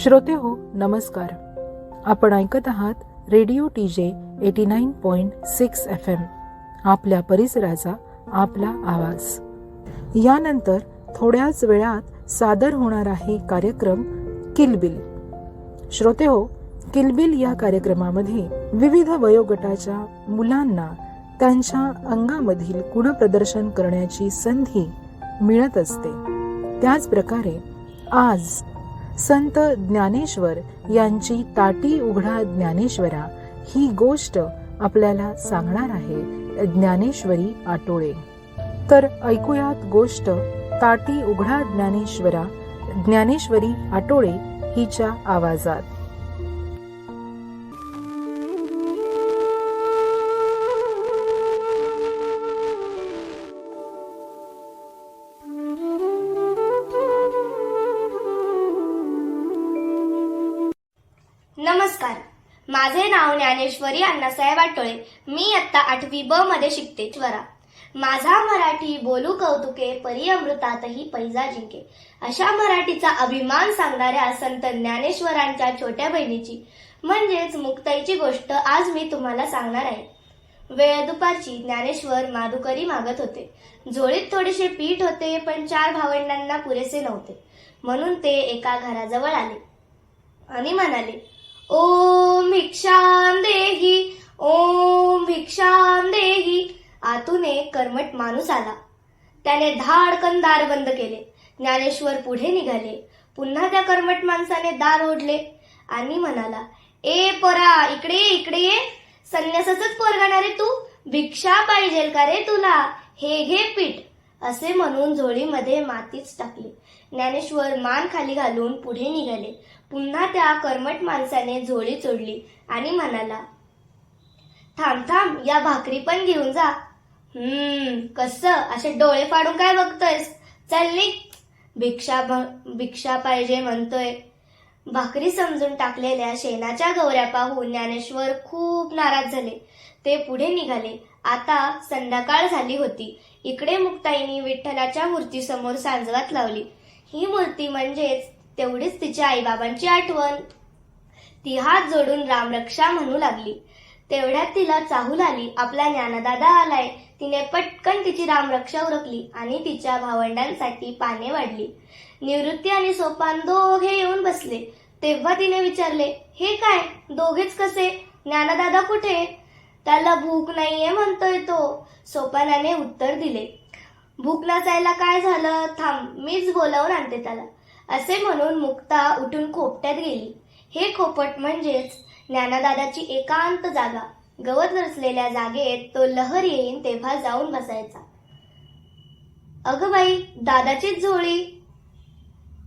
श्रोते हो नमस्कार. आपण ऐकत आहात radio T J eighty nine point six F M आपल्या परिसराचा आपला आवाज. यानंतर थोड्याच वेळात सादर होणार आहे कार्यक्रम किलबिल श्रोते हो किलबिल या कार्यक्रमामध्ये विविध वयोगटाच्या मुलांना त्यांच्या अंगामधील गुणप्रदर्शन करण्याची संधी मिळत असते. त्याच प्रकारे आज संत ज्ञानेश्वर यांची ताटी उघडा ज्ञानेश्वरा ही गोष्ट आपल्याला सांगणार आहे ज्ञानेश्वरी आटोळे. तर ऐकूयात गोष्ट ताटी उघडा ज्ञानेश्वरा ज्ञानेश्वरी आटोळे हिच्या आवाजात. माझे नाव ज्ञानेश्वरी अण्णासाहेब आटोळे मी आत्ता आठवी ब मध्ये शिकते. स्वरा माझा मराठी बोलू कौतुके परी अमृतातही पैजा जिंके. अशा मराठीचा अभिमान सांगणाऱ्या संत ज्ञानेश्वरांच्या छोट्या बहिणीची म्हणजेच मुक्ताईची गोष्ट आज मी तुम्हाला सांगणार आहे. वेळ दुपारची ज्ञानेश्वर माधुकरी मागत होते. झोळीत थोडेसे पीठ होते पण चार भावंडांना पुरेसे नव्हते. म्हणून ते एका घराजवळ आले आणि म्हणाले ओम भिक्षाम देही ओम भिक्षाम देही. आतून एक कर्मट माणूस आला. त्याने धाडकन दार बंद केले. ज्ञानेश्वर पुढे निघाले. पुन्हा त्या कर्मट माणसाने दार ओढले. आणि म्हणाला ए परा इकडे ये इकडे ये. संन्यासाच पोरगाणार रे तू. भिक्षा पाहिजेल का रे तुला? हे घे पीठ. असे म्हणून झोळीमध्ये मातीच टाकली. ज्ञानेश्वर मान खाली घालून पुढे निघाले. पुन्हा त्या कर्मट माणसाने झोळी चोडली आणि म्हणाला थांब थांब या भाकरी पण घेऊन जा. हम्म कस? असे डोळे फाडून काय बघतोयस? चल निघ. भिक्षा भ- भिक्षा पाहिजे म्हणतोय. भाकरी समजून टाकलेल्या शेणाच्या गौऱ्या पाहून ज्ञानेश्वर खूप नाराज झाले. ते पुढे निघाले. आता संध्याकाळ झाली होती. इकडे मुक्ताईनी विठ्ठलाच्या मूर्तीसमोर सांजवात लावली. ही मूर्ती म्हणजेच तेवढीच तिच्या आईबाबांची आठवण. ती हात जोडून रामरक्षा म्हणू लागली. तेवढ्यात तिला चाहूल आली. आपला ज्ञानदादा आलाय. तिने पटकन तिची रामरक्षा उरकली आणि तिच्या भावंडांसाठी पाने वाढली. निवृत्ती आणि सोपान दोघे येऊन बसले. तेव्हा तिने विचारले हे काय? दोघेच कसे? ज्ञानदादा कुठे? त्याला भूक नाहीये म्हणतोय तो. सोपानाने उत्तर दिले भूक नसायला काय झालं? थांब मीच बोलावून आणते त्याला. असे म्हणून मुक्ता उठून खोपट्यात गेली. हे खोपट म्हणजेच ज्ञानदादाची एकांत जागा. गवत रचलेल्या जागेत तो लहर येईन तेव्हा जाऊन बसायचा. अगं बाई दादाचीच झोळी.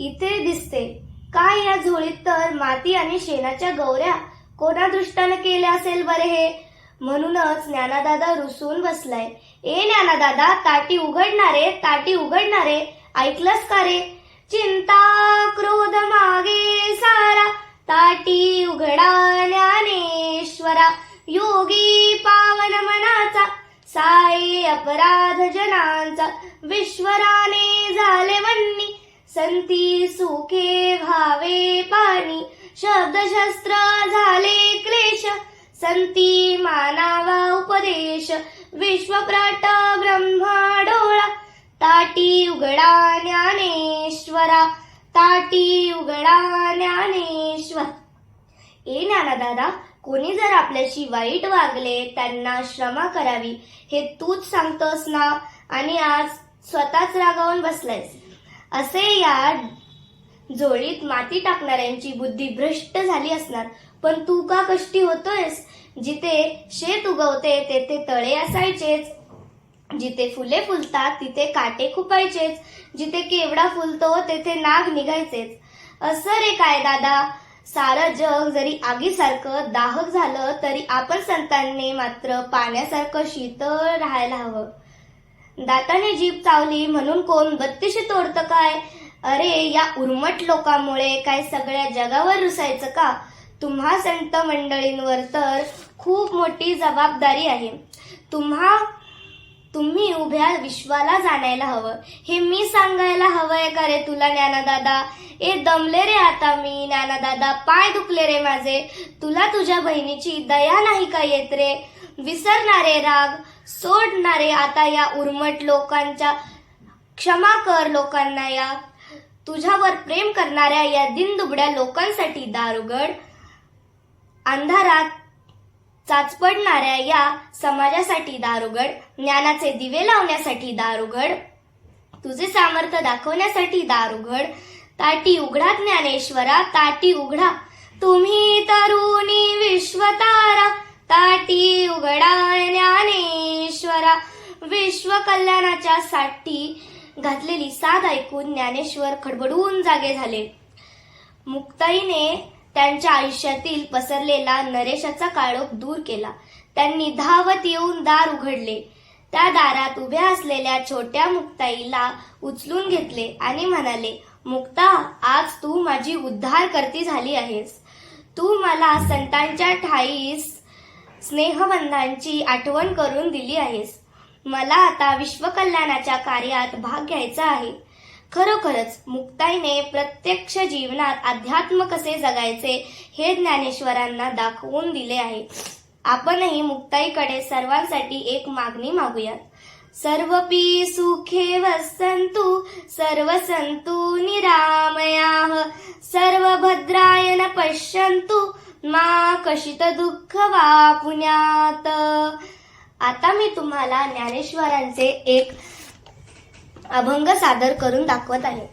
इथे दिसते. काय या झोळीत तर माती आणि शेणाच्या गौऱ्या? कोणा दृष्टानं केल्या असेल बरे हे? म्हणूनच ज्ञानादादा रुसून बसलाय. ए ज्ञानादादा ताटी उघडणारे ताटी उघडणारे ऐकलंस का रे? चिंता क्रोध मागे सारा ताटी उघडा ज्ञानेश्वरा योगी पावन मनाचा साई अपराध जनांचा विश्वराने झाले वन्नी संती सुखे भावे पाणी शब्दशस्त्र झाले क्लेश संती मानावा उपदेश विश्वप्रट ब्रह्मा डोळा ताटी उघडा ज्ञानेश्वरा ताटी उघडा ज्ञानेश्वर. ए दादा कोणी जर आपल्याशी वाईट वागले त्यांना क्षमा करावी हे तूच सांगतोस ना? आणि आज स्वतःच रागावून बसलायस. असे या जोडीत माती टाकणाऱ्यांची बुद्धी भ्रष्ट झाली असणार. पण तू का कष्टी होतोयस? जिथे शेत उगवते तेथे तळे असायचेच. जिथे फुले फुलतात तिथे काटे खुपायचेच जिथे केवडा फुलतो तेथे नाग निघायचेच. असं रे काय दादा? सारं जग जरी आगीसारखं दाहक झालं तरी आपण संतांनी मात्र पाण्यासारखं शीतळ राहायला हवं. दाताने जीभ चावली म्हणून कोण बत्तीशी तोडतं काय? अरे या उर्मट लोकांमुळे काय सगळ्या जगावर रुसायचं का? तुम्हा संत मंडळींवर तर खूप मोठी जबाबदारी आहे. तुम्हा तुम्ही उभ्या विश्वाला जाणायला हवं. हे मी सांगायला हवंय का रे तुला ज्ञानादादा? ए दमले रे आता मी ज्ञानादादा. पाय दुखले रे माझे. तुला तुझ्या बहिणीची दया नाही का येत रे? विसरणारे राग सोडणारे आता या उर्मट लोकांच्या क्षमा कर लोकांना या. तुझ्यावर प्रेम करणाऱ्या या दिनदुबड्या लोकांसाठी दारुगड. अंधारात चाचपडणाऱ्या या समाजासाठी दारुगड ज्ञानाचे दिवे लावण्यासाठी दारुगड तुझे सामर्थ्य दाखवण्यासाठी दारुगड ताटी उघडा ज्ञानेश्वरा ताटी उघडा तुम्ही तरुणी विश्वतारा ताटी उघडा ज्ञानेश्वरा विश्व कल्याणाच्या साठी घातलेली साथ ऐकून ज्ञानेश्वर खडबडून जागे झाले. मुक्ताईने त्यांच्या आयुष्यातील पसरलेला नरेशाचा काळोख दूर केला. त्यांनी धावत येऊन दार उघडले. त्या दारात उभ्या असलेल्या छोट्या मुक्ताईला उचलून घेतले आणि म्हणाले मुक्ता आज तू माझी उद्धार करती झाली आहेस. तू मला संतांच्या ठाईस स्नेहबंधांची आठवण करून दिली आहेस. मला आता विश्वकल्याणाच्या कार्यात भाग घ्यायचा आहे. खरोखरच मुक्ताईने प्रत्यक्ष जीवनात अध्यात्म कसे जगायचे हे ज्ञानेश्वरांना दाखवून दिले आहे. आपणही मुक्ताईकडे सर्वांसाठी एक मागणी मागूयात. सर्वपी सुखे वसंतु सर्व संतु निरामया सर्व भद्रायन पश्यंतु मा कशित दुःख वा पुण्यात आता मी तुम्हाला ज्ञानेश्वरांचे एक अभंग सादर करून दाखवत आहे.